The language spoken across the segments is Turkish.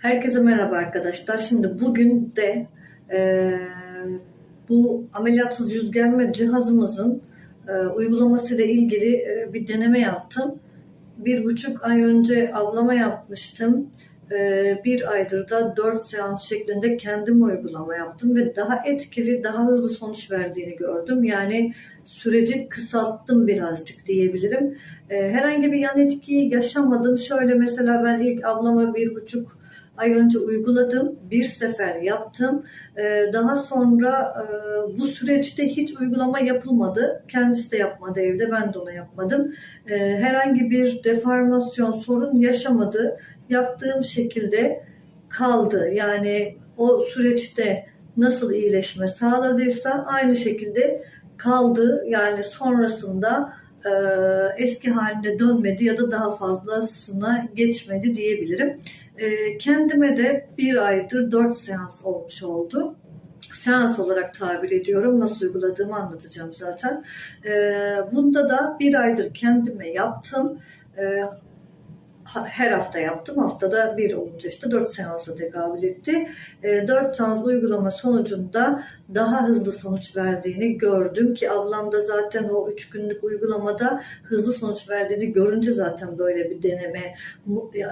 Herkese merhaba arkadaşlar. Şimdi bugün de e, bu ameliyatsız yüz germe cihazımızın e, uygulaması ile ilgili e, bir deneme yaptım. Bir buçuk ay önce ablama yapmıştım. E, bir aydır da dört seans şeklinde kendim uygulama yaptım ve daha etkili, daha hızlı sonuç verdiğini gördüm. Yani süreci kısalttım birazcık diyebilirim. E, herhangi bir yan etkiyi yaşamadım. Şöyle mesela ben ilk ablama bir buçuk ay önce uyguladım. Bir sefer yaptım. Ee, daha sonra e, bu süreçte hiç uygulama yapılmadı. Kendisi de yapmadı evde. Ben de ona yapmadım. Ee, herhangi bir deformasyon sorun yaşamadı. Yaptığım şekilde kaldı. Yani o süreçte nasıl iyileşme sağladıysa aynı şekilde kaldı. Yani sonrasında e, eski haline dönmedi ya da daha fazlasına geçmedi diyebilirim. E, kendime de bir aydır dört seans olmuş oldu. Seans olarak tabir ediyorum. Nasıl uyguladığımı anlatacağım zaten. E, bunda da bir aydır kendime yaptım. E, her hafta yaptım. Haftada bir olunca işte 4 seansa tekabül etti. E, 4 seans uygulama sonucunda daha hızlı sonuç verdiğini gördüm ki ablam da zaten o 3 günlük uygulamada hızlı sonuç verdiğini görünce zaten böyle bir deneme e,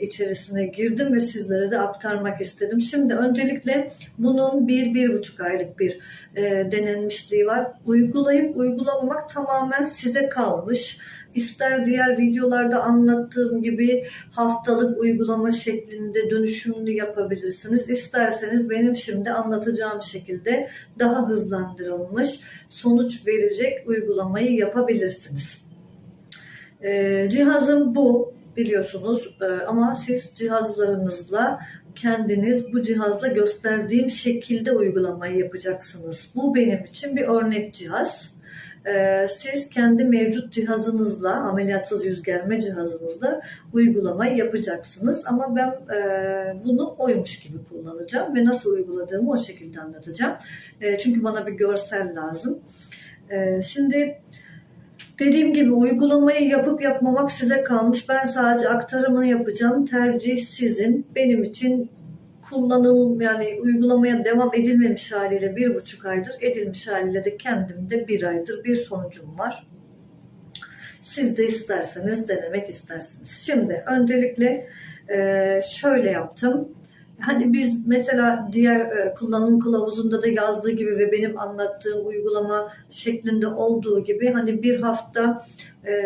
içerisine girdim ve sizlere de aktarmak istedim. Şimdi öncelikle bunun 1-1,5 aylık bir e, denenmişliği var. Uygulayıp uygulamamak tamamen size kalmış. İster diğer videolarda anlattığım gibi haftalık uygulama şeklinde dönüşümlü yapabilirsiniz. İsterseniz benim şimdi anlatacağım şekilde daha hızlandırılmış sonuç verecek uygulamayı yapabilirsiniz. Ee, cihazım bu biliyorsunuz ee, ama siz cihazlarınızla kendiniz bu cihazla gösterdiğim şekilde uygulamayı yapacaksınız. Bu benim için bir örnek cihaz. Ee, siz kendi mevcut cihazınızla, ameliyatsız yüz germe cihazınızla uygulamayı yapacaksınız. Ama ben e, bunu oymuş gibi kullanacağım ve nasıl uyguladığımı o şekilde anlatacağım. E, çünkü bana bir görsel lazım. E, şimdi dediğim gibi uygulamayı yapıp yapmamak size kalmış. Ben sadece aktarımını yapacağım. Tercih sizin. Benim için kullanıl yani uygulamaya devam edilmemiş haliyle bir buçuk aydır edilmiş haliyle de kendimde bir aydır bir sonucum var. Siz de isterseniz denemek istersiniz. Şimdi öncelikle şöyle yaptım. Hani biz mesela diğer kullanım kılavuzunda da yazdığı gibi ve benim anlattığım uygulama şeklinde olduğu gibi hani bir hafta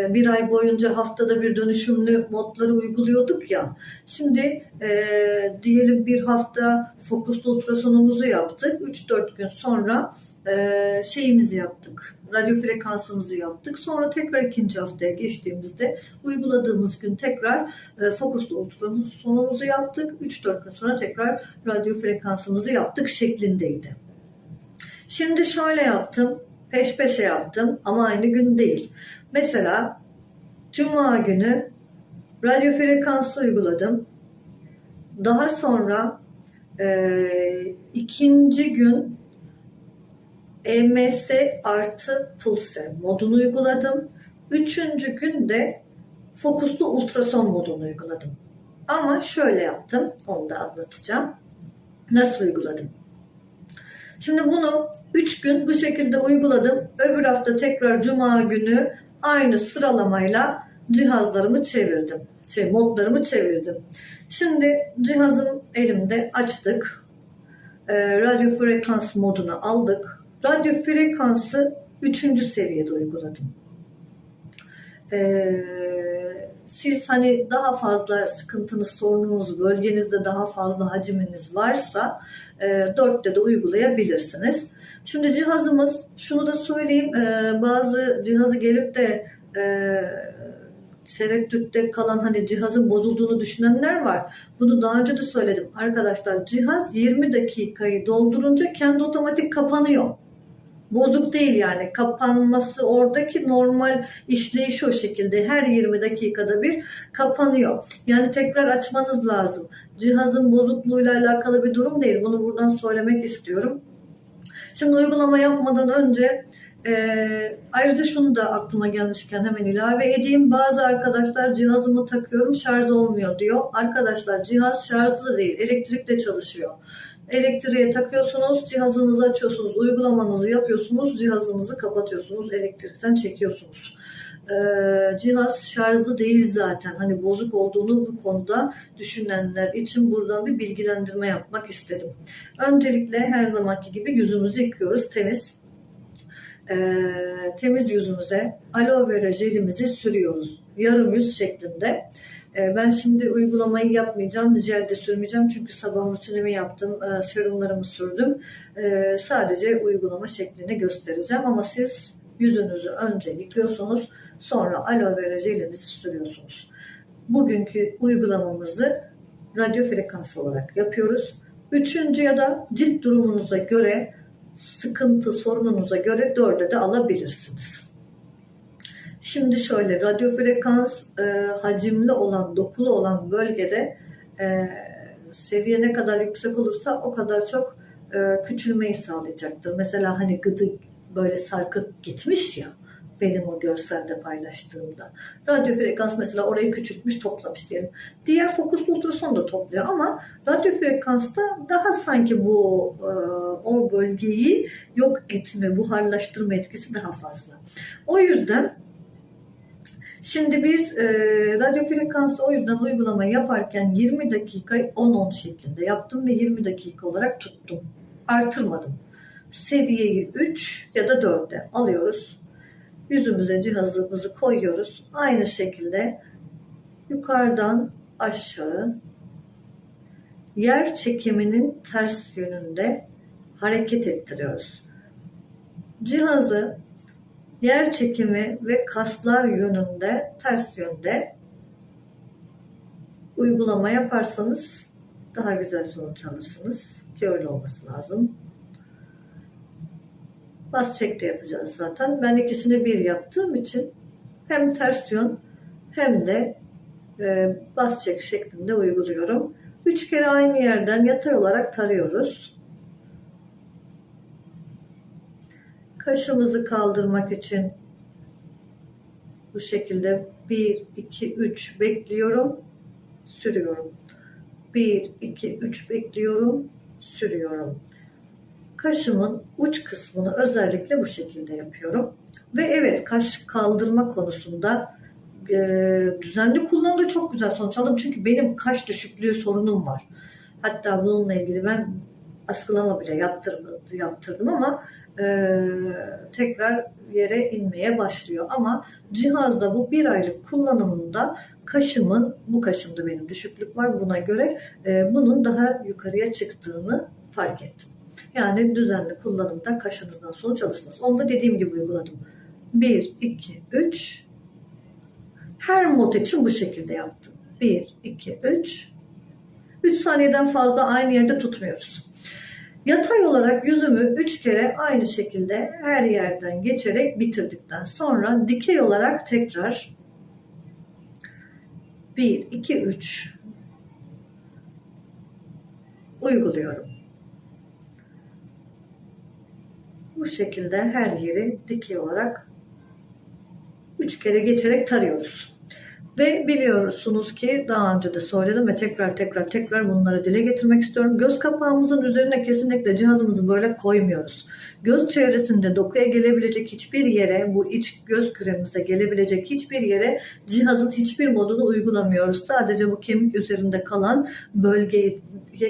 bir ay boyunca haftada bir dönüşümlü modları uyguluyorduk ya. Şimdi e, diyelim bir hafta fokuslu ultrasonumuzu yaptık. 3-4 gün sonra e, şeyimizi yaptık. Radyo frekansımızı yaptık. Sonra tekrar ikinci haftaya geçtiğimizde uyguladığımız gün tekrar e, fokuslu ultrasonumuzu yaptık. 3-4 gün sonra tekrar radyo frekansımızı yaptık şeklindeydi. Şimdi şöyle yaptım. Peş peşe yaptım ama aynı gün değil. Mesela Cuma günü radyo frekansı uyguladım. Daha sonra e, ikinci gün EMS artı pulse modunu uyguladım. Üçüncü gün de fokuslu ultrason modunu uyguladım. Ama şöyle yaptım, onu da anlatacağım. Nasıl uyguladım? Şimdi bunu 3 gün bu şekilde uyguladım. Öbür hafta tekrar cuma günü aynı sıralamayla cihazlarımı çevirdim. Şey modlarımı çevirdim. Şimdi cihazım elimde açtık. E, radyo frekans modunu aldık. Radyo frekansı 3. seviyede uyguladım. Eee siz hani daha fazla sıkıntınız, sorununuz, bölgenizde daha fazla haciminiz varsa e, 4'te de uygulayabilirsiniz. Şimdi cihazımız, şunu da söyleyeyim, e, bazı cihazı gelip de e, tereddütte kalan hani cihazın bozulduğunu düşünenler var. Bunu daha önce de söyledim. Arkadaşlar cihaz 20 dakikayı doldurunca kendi otomatik kapanıyor bozuk değil yani kapanması oradaki normal işleyiş o şekilde her 20 dakikada bir kapanıyor. Yani tekrar açmanız lazım. Cihazın bozukluğuyla alakalı bir durum değil. Bunu buradan söylemek istiyorum. Şimdi uygulama yapmadan önce Ee, ayrıca şunu da aklıma gelmişken hemen ilave edeyim. Bazı arkadaşlar cihazımı takıyorum şarj olmuyor diyor. Arkadaşlar cihaz şarjlı değil elektrikle çalışıyor. Elektriğe takıyorsunuz, cihazınızı açıyorsunuz, uygulamanızı yapıyorsunuz, cihazınızı kapatıyorsunuz, elektrikten çekiyorsunuz. Ee, cihaz şarjlı değil zaten. Hani bozuk olduğunu bu konuda düşünenler için buradan bir bilgilendirme yapmak istedim. Öncelikle her zamanki gibi yüzümüzü yıkıyoruz temiz. Ee, temiz yüzümüze aloe vera jelimizi sürüyoruz. Yarım yüz şeklinde. Ee, ben şimdi uygulamayı yapmayacağım. Jel de sürmeyeceğim. Çünkü sabah rutinimi yaptım. E, serumlarımı sürdüm. Ee, sadece uygulama şeklini göstereceğim. Ama siz yüzünüzü önce yıkıyorsunuz. Sonra aloe vera jelinizi sürüyorsunuz. Bugünkü uygulamamızı radyo frekans olarak yapıyoruz. Üçüncü ya da cilt durumunuza göre sıkıntı sorununuza göre dörde de alabilirsiniz. Şimdi şöyle radyo frekans e, hacimli olan dokulu olan bölgede e, seviye ne kadar yüksek olursa o kadar çok e, küçülmeyi sağlayacaktır. Mesela hani gıdı böyle sarkıp gitmiş ya benim o görselde paylaştığımda. Radyo frekans mesela orayı küçültmüş toplamış diyelim. Diğer fokus ultrason da topluyor ama radyo frekansta daha sanki bu e, o bölgeyi yok etme, buharlaştırma etkisi daha fazla. O yüzden Şimdi biz e, radyo frekansı o yüzden uygulama yaparken 20 dakikayı 10-10 şeklinde yaptım ve 20 dakika olarak tuttum. Artırmadım. Seviyeyi 3 ya da 4'e alıyoruz. Yüzümüze cihazımızı koyuyoruz. Aynı şekilde yukarıdan aşağı yer çekiminin ters yönünde hareket ettiriyoruz. Cihazı yer çekimi ve kaslar yönünde ters yönde uygulama yaparsanız daha güzel sonuç alırsınız ki öyle olması lazım. Bas çek de yapacağız zaten. Ben ikisini bir yaptığım için hem ters yön hem de e, bas çek şeklinde uyguluyorum. Üç kere aynı yerden yatay olarak tarıyoruz. Kaşımızı kaldırmak için bu şekilde 1, 2, 3 bekliyorum, sürüyorum. 1, 2, 3 bekliyorum, sürüyorum. Kaşımın uç kısmını özellikle bu şekilde yapıyorum. Ve evet kaş kaldırma konusunda e, düzenli kullanımda çok güzel sonuç aldım. Çünkü benim kaş düşüklüğü sorunum var. Hatta bununla ilgili ben askılama bile yaptırdım, yaptırdım ama e, tekrar yere inmeye başlıyor. Ama cihazda bu bir aylık kullanımında kaşımın, bu kaşımda benim düşüklük var buna göre e, bunun daha yukarıya çıktığını fark ettim. Yani düzenli kullanımda kaşınızdan sonuç alırsınız. Onu da dediğim gibi uyguladım. 1, 2, 3 her mod için bu şekilde yaptım. 1, 2, 3 3 saniyeden fazla aynı yerde tutmuyoruz. Yatay olarak yüzümü 3 kere aynı şekilde her yerden geçerek bitirdikten sonra dikey olarak tekrar 1, 2, 3 uyguluyorum. Bu şekilde her yeri dikey olarak 3 kere geçerek tarıyoruz. Ve biliyorsunuz ki daha önce de söyledim ve tekrar tekrar tekrar bunları dile getirmek istiyorum. Göz kapağımızın üzerine kesinlikle cihazımızı böyle koymuyoruz. Göz çevresinde dokuya gelebilecek hiçbir yere, bu iç göz küremize gelebilecek hiçbir yere cihazın hiçbir modunu uygulamıyoruz. Sadece bu kemik üzerinde kalan bölgeye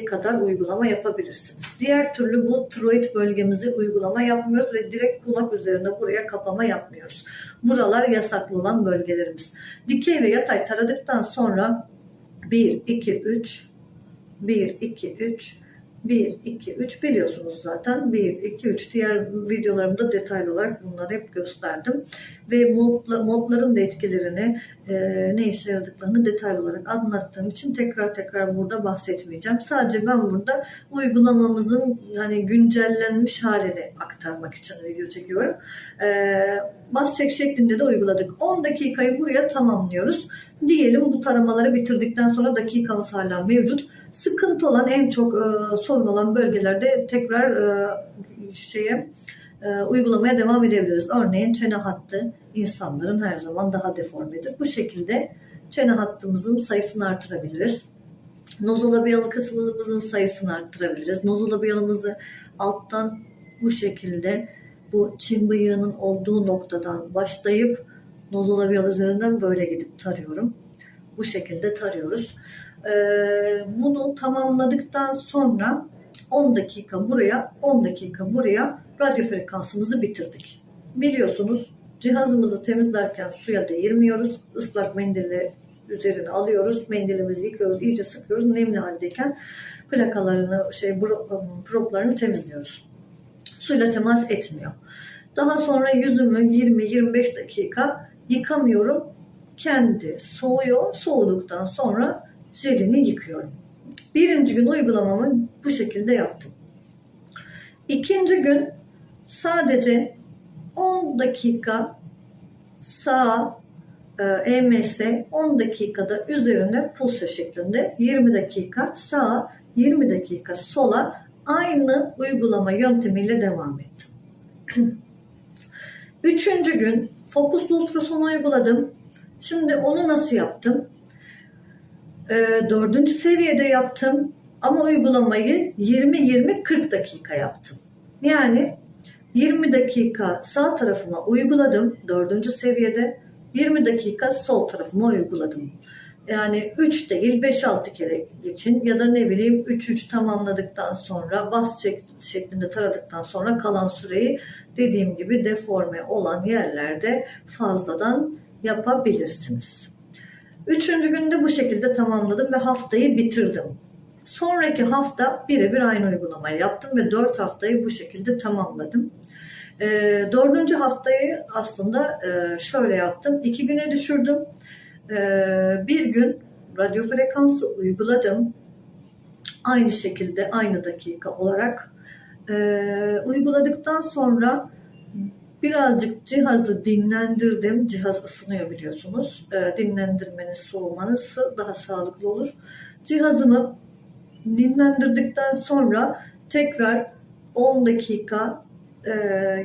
kadar uygulama yapabilirsiniz. Diğer türlü bu tiroid bölgemizi uygulama yapmıyoruz ve direkt kulak üzerinde buraya kapama yapmıyoruz. Buralar yasaklı olan bölgelerimiz. Dikey ve yatay taradıktan sonra 1, 2, 3, 1, 2, 3, 1, 2, 3 biliyorsunuz zaten. 1, 2, 3 diğer videolarımda detaylı olarak bunları hep gösterdim. Ve modla, modların da etkilerini e, ne işe yaradıklarını detaylı olarak anlattığım için tekrar tekrar burada bahsetmeyeceğim. Sadece ben burada uygulamamızın yani güncellenmiş halini aktarmak için video çekiyorum. E, bas çek şeklinde de uyguladık. 10 dakikayı buraya tamamlıyoruz. Diyelim bu taramaları bitirdikten sonra dakikamız hala mevcut. Sıkıntı olan en çok e, sorun olan bölgelerde tekrar e, şeye e, uygulamaya devam edebiliriz. Örneğin çene hattı insanların her zaman daha deformedir. Bu şekilde çene hattımızın sayısını artırabiliriz. Nozolabiyalı kısmımızın sayısını arttırabiliriz. Nozolabiyalımızı alttan bu şekilde bu çin bıyığının olduğu noktadan başlayıp nozolabiyal üzerinden böyle gidip tarıyorum. Bu şekilde tarıyoruz. Ee, bunu tamamladıktan sonra 10 dakika buraya, 10 dakika buraya radyo frekansımızı bitirdik. Biliyorsunuz cihazımızı temizlerken suya değirmiyoruz. Islak mendille üzerine alıyoruz. Mendilimizi yıkıyoruz, iyice sıkıyoruz. Nemli haldeyken plakalarını, şey, proplarını temizliyoruz. Suyla temas etmiyor. Daha sonra yüzümü 20-25 dakika yıkamıyorum. Kendi soğuyor. Soğuduktan sonra jelini yıkıyorum. Birinci gün uygulamamı bu şekilde yaptım. İkinci gün sadece 10 dakika sağ e, EMS 10 dakikada üzerinde pulsa şeklinde 20 dakika sağa 20 dakika sola aynı uygulama yöntemiyle devam ettim. Üçüncü gün fokuslu ultrason uyguladım. Şimdi onu nasıl yaptım? E, dördüncü seviyede yaptım ama uygulamayı 20-20-40 dakika yaptım. Yani 20 dakika sağ tarafıma uyguladım dördüncü seviyede 20 dakika sol tarafıma uyguladım. Yani 3 değil 5-6 kere için ya da ne bileyim 3-3 tamamladıktan sonra bas şeklinde taradıktan sonra kalan süreyi dediğim gibi deforme olan yerlerde fazladan yapabilirsiniz. Üçüncü günde bu şekilde tamamladım ve haftayı bitirdim. Sonraki hafta birebir aynı uygulamayı yaptım ve 4 haftayı bu şekilde tamamladım. E, dördüncü haftayı aslında e, şöyle yaptım. iki güne düşürdüm. E, bir gün radyo frekansı uyguladım. Aynı şekilde aynı dakika olarak e, uyguladıktan sonra birazcık cihazı dinlendirdim. Cihaz ısınıyor biliyorsunuz. E, dinlendirmeniz, soğumanız daha sağlıklı olur. Cihazımı dinlendirdikten sonra tekrar 10 dakika e,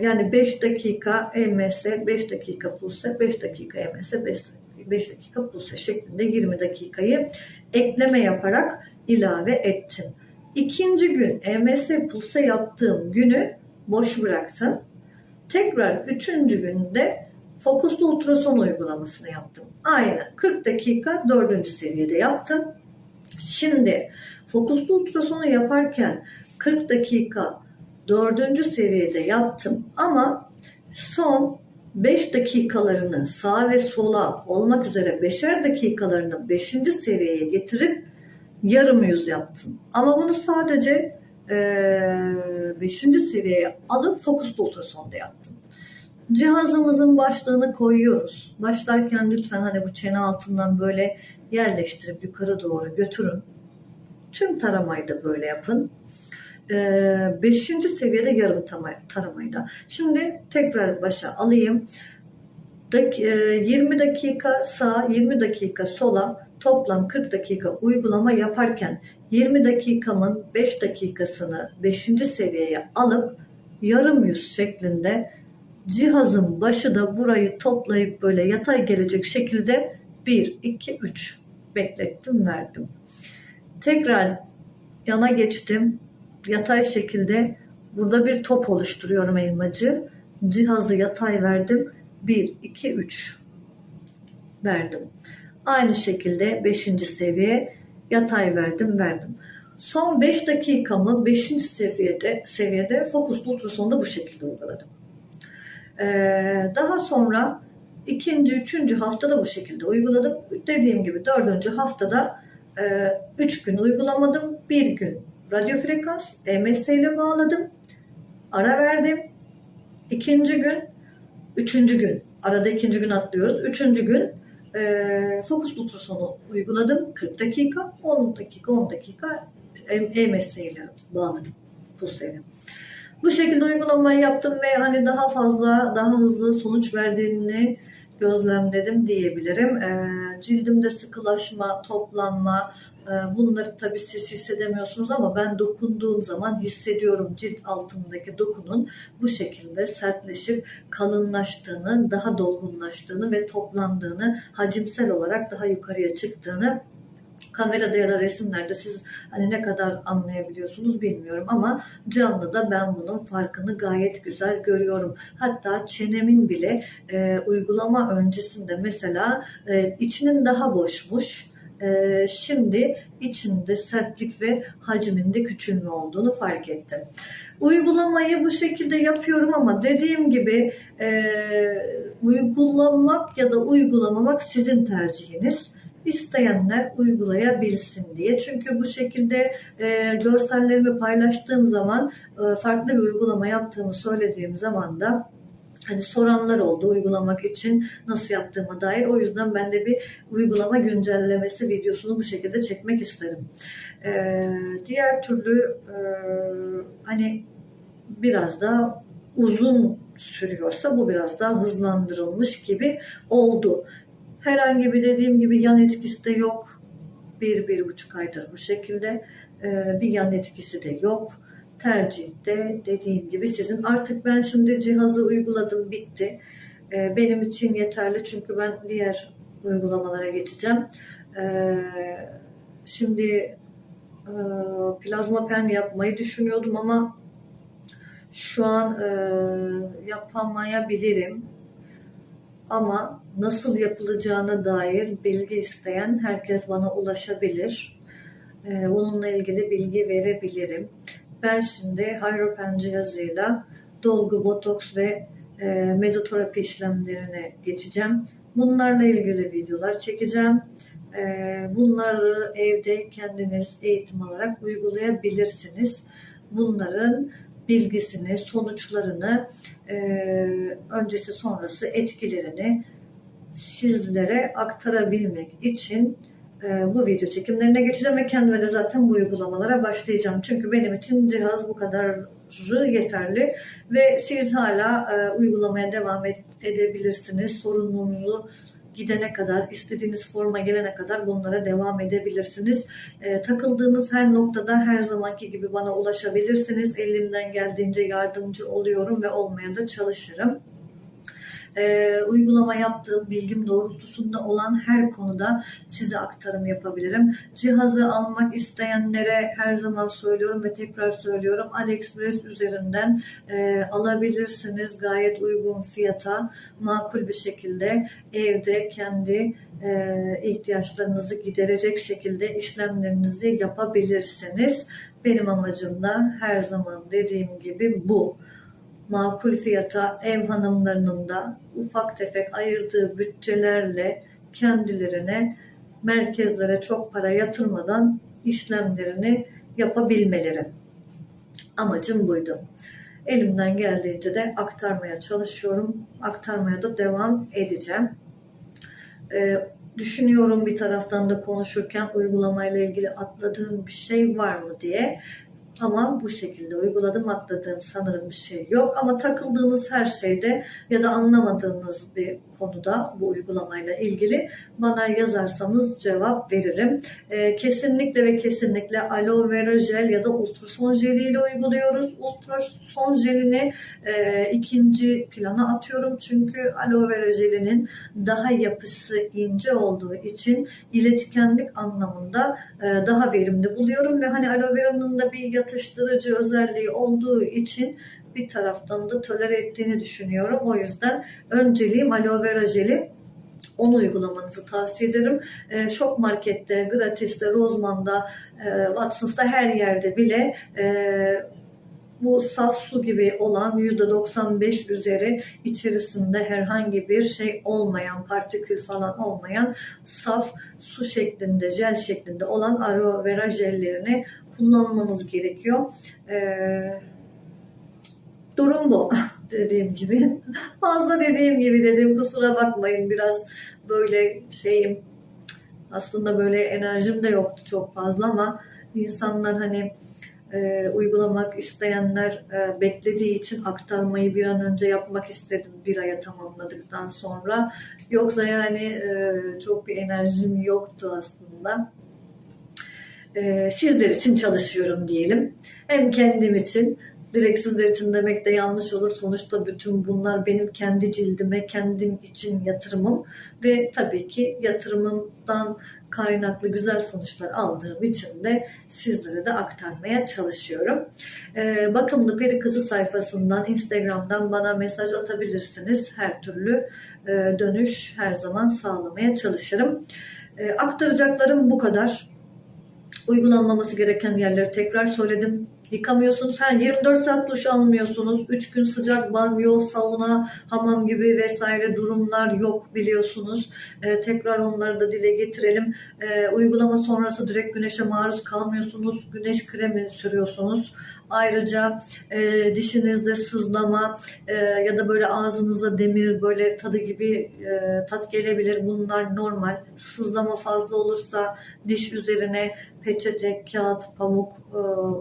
yani 5 dakika EMS, 5 dakika pulse, 5 dakika EMS, 5, 5 dakika pulse şeklinde 20 dakikayı ekleme yaparak ilave ettim. İkinci gün EMS pulse yaptığım günü boş bıraktım. Tekrar üçüncü günde fokuslu ultrason uygulamasını yaptım. Aynı 40 dakika dördüncü seviyede yaptım. Şimdi fokuslu ultrasonu yaparken 40 dakika dördüncü seviyede yaptım ama son 5 dakikalarını sağ ve sola olmak üzere 5'er dakikalarını 5. seviyeye getirip yarım yüz yaptım. Ama bunu sadece 5. E, seviyeye alıp fokuslu ultrasonda yaptım. Cihazımızın başlığını koyuyoruz. Başlarken lütfen hani bu çene altından böyle yerleştirip yukarı doğru götürün. Tüm taramayı da böyle yapın. Ee, beşinci seviyede yarım taramayı da. Şimdi tekrar başa alayım. 20 e, dakika sağ, 20 dakika sola toplam 40 dakika uygulama yaparken 20 dakikamın 5 dakikasını 5. seviyeye alıp yarım yüz şeklinde cihazın başı da burayı toplayıp böyle yatay gelecek şekilde 1, 2, 3 beklettim verdim. Tekrar yana geçtim. Yatay şekilde burada bir top oluşturuyorum elmacı. Cihazı yatay verdim. 1, 2, 3 verdim. Aynı şekilde 5. seviye yatay verdim verdim. Son 5 dakikamı 5. seviyede seviyede fokuslu ultrasonda bu şekilde uyguladım. Ee, daha sonra ikinci, üçüncü haftada bu şekilde uyguladım. Dediğim gibi dördüncü haftada 3 e, gün uygulamadım. Bir gün radyo frekans EMS ile bağladım. Ara verdim. İkinci gün, üçüncü gün, arada ikinci gün atlıyoruz. Üçüncü gün e, fokus ultrasonu uyguladım. 40 dakika, 10 dakika, 10 dakika EMS ile bağladım pulseri. Bu şekilde uygulamayı yaptım ve hani daha fazla, daha hızlı sonuç verdiğini gözlemledim diyebilirim. E, cildimde sıkılaşma, toplanma, Bunları tabii siz hissedemiyorsunuz ama ben dokunduğum zaman hissediyorum cilt altındaki dokunun bu şekilde sertleşip kalınlaştığını, daha dolgunlaştığını ve toplandığını, hacimsel olarak daha yukarıya çıktığını kamerada ya da resimlerde siz hani ne kadar anlayabiliyorsunuz bilmiyorum ama canlıda ben bunun farkını gayet güzel görüyorum. Hatta çenemin bile e, uygulama öncesinde mesela e, içinin daha boşmuş. E, şimdi içinde sertlik ve hacminde küçülme olduğunu fark ettim. Uygulamayı bu şekilde yapıyorum ama dediğim gibi e, uygulamak ya da uygulamamak sizin tercihiniz isteyenler uygulayabilsin diye. Çünkü bu şekilde e, görsellerimi paylaştığım zaman e, farklı bir uygulama yaptığımı söylediğim zaman da hani soranlar oldu uygulamak için nasıl yaptığıma dair. O yüzden ben de bir uygulama güncellemesi videosunu bu şekilde çekmek isterim. E, diğer türlü e, hani biraz daha uzun sürüyorsa bu biraz daha hızlandırılmış gibi oldu. Herhangi bir dediğim gibi yan etkisi de yok. Bir, bir buçuk aydır bu şekilde. Ee, bir yan etkisi de yok. Tercihte dediğim gibi sizin. Artık ben şimdi cihazı uyguladım bitti. Ee, benim için yeterli çünkü ben diğer uygulamalara geçeceğim. Ee, şimdi e, plazma pen yapmayı düşünüyordum ama şu an e, yapamayabilirim ama nasıl yapılacağına dair bilgi isteyen herkes bana ulaşabilir. Ee, onunla ilgili bilgi verebilirim. Ben şimdi Hyropen cihazıyla dolgu, botoks ve e, mezoterapi işlemlerine geçeceğim. Bunlarla ilgili videolar çekeceğim. E, bunları evde kendiniz eğitim alarak uygulayabilirsiniz. Bunların bilgisini, sonuçlarını, e, öncesi sonrası etkilerini sizlere aktarabilmek için bu video çekimlerine geçeceğim ve kendime de zaten bu uygulamalara başlayacağım. Çünkü benim için cihaz bu kadar yeterli ve siz hala e, uygulamaya devam edebilirsiniz. Sorununuzu gidene kadar, istediğiniz forma gelene kadar bunlara devam edebilirsiniz. E, takıldığınız her noktada her zamanki gibi bana ulaşabilirsiniz. Elimden geldiğince yardımcı oluyorum ve olmaya da çalışırım e, uygulama yaptığım bilgim doğrultusunda olan her konuda size aktarım yapabilirim. Cihazı almak isteyenlere her zaman söylüyorum ve tekrar söylüyorum. AliExpress üzerinden e, alabilirsiniz gayet uygun fiyata makul bir şekilde evde kendi e, ihtiyaçlarınızı giderecek şekilde işlemlerinizi yapabilirsiniz. Benim amacım da her zaman dediğim gibi bu makul fiyata ev hanımlarının da ufak tefek ayırdığı bütçelerle kendilerine merkezlere çok para yatırmadan işlemlerini yapabilmeleri. Amacım buydu. Elimden geldiğince de aktarmaya çalışıyorum. Aktarmaya da devam edeceğim. Ee, düşünüyorum bir taraftan da konuşurken uygulamayla ilgili atladığım bir şey var mı diye. Ama bu şekilde uyguladım atladığım sanırım bir şey yok. Ama takıldığınız her şeyde ya da anlamadığınız bir konuda bu uygulamayla ilgili bana yazarsanız cevap veririm. E, kesinlikle ve kesinlikle aloe vera jel ya da ultrason jeliyle uyguluyoruz. Ultrason jelini e, ikinci plana atıyorum çünkü aloe vera jelinin daha yapısı ince olduğu için iletkenlik anlamında e, daha verimli buluyorum ve hani aloe vera'nın da bir yatıştırıcı özelliği olduğu için bir taraftan da tolere ettiğini düşünüyorum. O yüzden önceliğim aloe vera jeli onu uygulamanızı tavsiye ederim. E, Şok Market'te, Gratis'te, Rozman'da, e, Watson's'ta her yerde bile e, bu saf su gibi olan %95 üzeri içerisinde herhangi bir şey olmayan, partikül falan olmayan saf su şeklinde, jel şeklinde olan aloe vera jellerini kullanmanız gerekiyor. Ee, durum bu dediğim gibi. Fazla dediğim gibi dedim kusura bakmayın biraz böyle şeyim aslında böyle enerjim de yoktu çok fazla ama insanlar hani e, uygulamak isteyenler e, beklediği için aktarmayı bir an önce yapmak istedim bir aya tamamladıktan sonra. Yoksa yani e, çok bir enerjim yoktu aslında. e, sizler için çalışıyorum diyelim. Hem kendim için direkt sizler için demek de yanlış olur. Sonuçta bütün bunlar benim kendi cildime, kendim için yatırımım ve tabii ki yatırımımdan kaynaklı güzel sonuçlar aldığım için de sizlere de aktarmaya çalışıyorum. Ee, bakımlı Peri Kızı sayfasından, Instagram'dan bana mesaj atabilirsiniz. Her türlü e, dönüş her zaman sağlamaya çalışırım. E, aktaracaklarım bu kadar. Uygulanmaması gereken yerleri tekrar söyledim. Yıkamıyorsunuz. Sen 24 saat duş almıyorsunuz. 3 gün sıcak banyo, sauna, hamam gibi vesaire durumlar yok biliyorsunuz. Ee, tekrar onları da dile getirelim. Ee, uygulama sonrası direkt güneşe maruz kalmıyorsunuz. Güneş kremi sürüyorsunuz. Ayrıca e, dişinizde sızlama e, ya da böyle ağzınıza demir böyle tadı gibi e, tat gelebilir. Bunlar normal. Sızlama fazla olursa diş üzerine peçete, kağıt, pamuk e,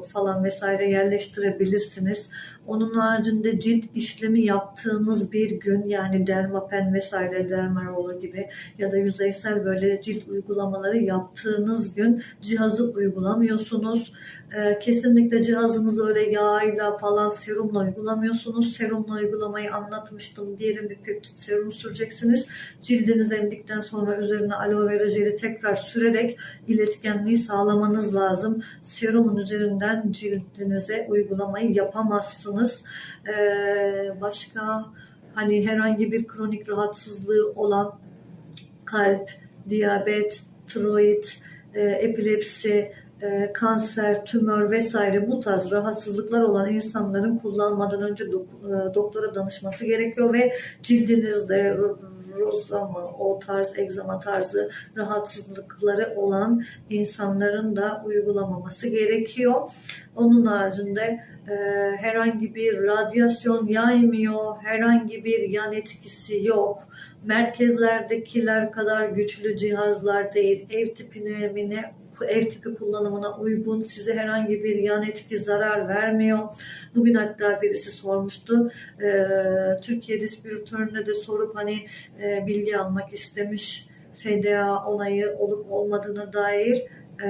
falan vesaire yerleştirebilirsiniz. Onun haricinde cilt işlemi yaptığınız bir gün yani dermapen vesaire dermaroller gibi ya da yüzeysel böyle cilt uygulamaları yaptığınız gün cihazı uygulamıyorsunuz. E, kesinlikle cihazınızı öyle yağıyla falan serumla uygulamıyorsunuz. Serumla uygulamayı anlatmıştım. Diyelim bir peptit serum süreceksiniz. Cildiniz emdikten sonra üzerine aloe vera jeli tekrar sürerek iletkenliği sağlamanız lazım. Serumun üzerinden cildinize uygulamayı yapamazsınız. Ee, başka hani herhangi bir kronik rahatsızlığı olan kalp, diyabet, tiroid, e, epilepsi, e, kanser, tümör vesaire bu tarz rahatsızlıklar olan insanların kullanmadan önce dok- e, doktora danışması gerekiyor ve cildinizde rozlama, o tarz egzama tarzı rahatsızlıkları olan insanların da uygulamaması gerekiyor. Onun haricinde e, herhangi bir radyasyon yaymıyor, herhangi bir yan etkisi yok. Merkezlerdekiler kadar güçlü cihazlar değil, ev tipine ev tipi kullanımına uygun, size herhangi bir yan etki zarar vermiyor. Bugün hatta birisi sormuştu, e, Türkiye distribütörüne de sorup hani e, bilgi almak istemiş, FDA onayı olup olmadığına dair e,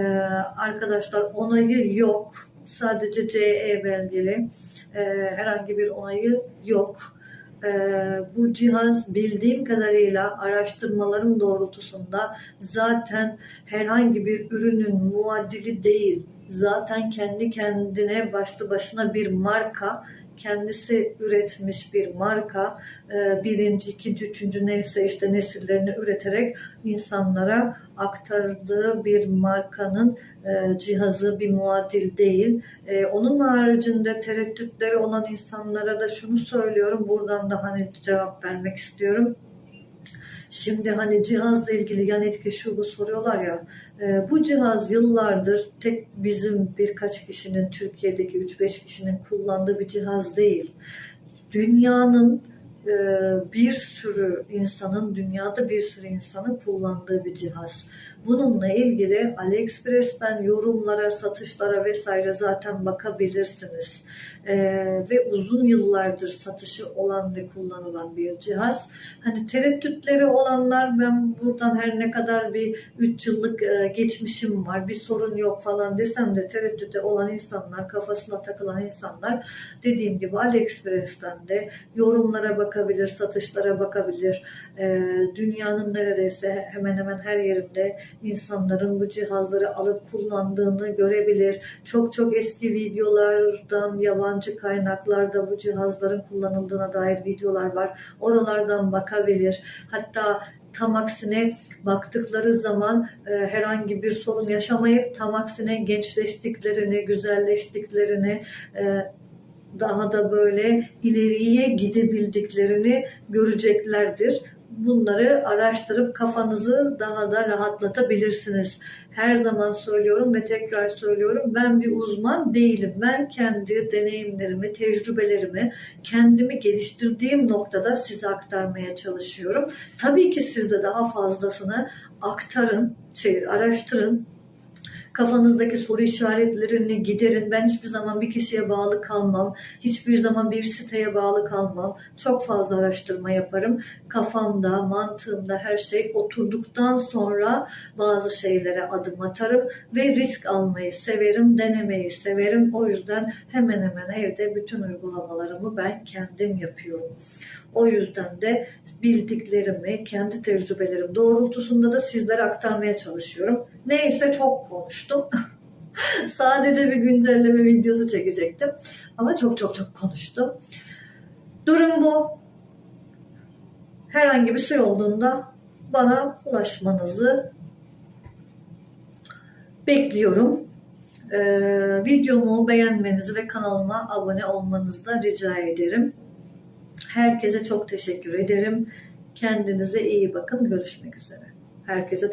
arkadaşlar onayı yok. Sadece CE belgeli. E, herhangi bir onayı yok. Ee, bu cihaz bildiğim kadarıyla araştırmalarım doğrultusunda zaten herhangi bir ürünün muadili değil. Zaten kendi kendine başlı başına bir marka kendisi üretmiş bir marka e, birinci, ikinci, üçüncü neyse işte nesillerini üreterek insanlara aktardığı bir markanın e, cihazı bir muadil değil. E, onun haricinde tereddütleri olan insanlara da şunu söylüyorum. Buradan da hani cevap vermek istiyorum. Şimdi hani cihazla ilgili yan etki şu bu soruyorlar ya. E, bu cihaz yıllardır tek bizim birkaç kişinin Türkiye'deki 3-5 kişinin kullandığı bir cihaz değil. Dünyanın bir sürü insanın, dünyada bir sürü insanın kullandığı bir cihaz. Bununla ilgili AliExpress'ten yorumlara, satışlara vesaire zaten bakabilirsiniz. Ee, ve uzun yıllardır satışı olan ve kullanılan bir cihaz. Hani tereddütleri olanlar ben buradan her ne kadar bir 3 yıllık e, geçmişim var, bir sorun yok falan desem de tereddüte olan insanlar, kafasına takılan insanlar dediğim gibi AliExpress'ten de yorumlara bakabilir, satışlara bakabilir. Ee, dünyanın neredeyse hemen hemen her yerinde insanların bu cihazları alıp kullandığını görebilir. Çok çok eski videolardan, yabancı kaynaklarda bu cihazların kullanıldığına dair videolar var. Oralardan bakabilir. Hatta tam aksine baktıkları zaman e, herhangi bir sorun yaşamayıp tam aksine gençleştiklerini, güzelleştiklerini, e, daha da böyle ileriye gidebildiklerini göreceklerdir bunları araştırıp kafanızı daha da rahatlatabilirsiniz. Her zaman söylüyorum ve tekrar söylüyorum ben bir uzman değilim. Ben kendi deneyimlerimi, tecrübelerimi, kendimi geliştirdiğim noktada size aktarmaya çalışıyorum. Tabii ki siz de daha fazlasını aktarın, şey, araştırın, Kafanızdaki soru işaretlerini giderin. Ben hiçbir zaman bir kişiye bağlı kalmam. Hiçbir zaman bir siteye bağlı kalmam. Çok fazla araştırma yaparım. Kafamda, mantığımda her şey oturduktan sonra bazı şeylere adım atarım ve risk almayı severim, denemeyi severim. O yüzden hemen hemen evde bütün uygulamalarımı ben kendim yapıyorum. O yüzden de bildiklerimi, kendi tecrübelerim doğrultusunda da sizlere aktarmaya çalışıyorum. Neyse çok konuştum. Sadece bir güncelleme videosu çekecektim. Ama çok çok çok konuştum. Durum bu. Herhangi bir şey olduğunda bana ulaşmanızı bekliyorum. Ee, videomu beğenmenizi ve kanalıma abone olmanızı da rica ederim. Herkese çok teşekkür ederim. Kendinize iyi bakın. Görüşmek üzere. Herkese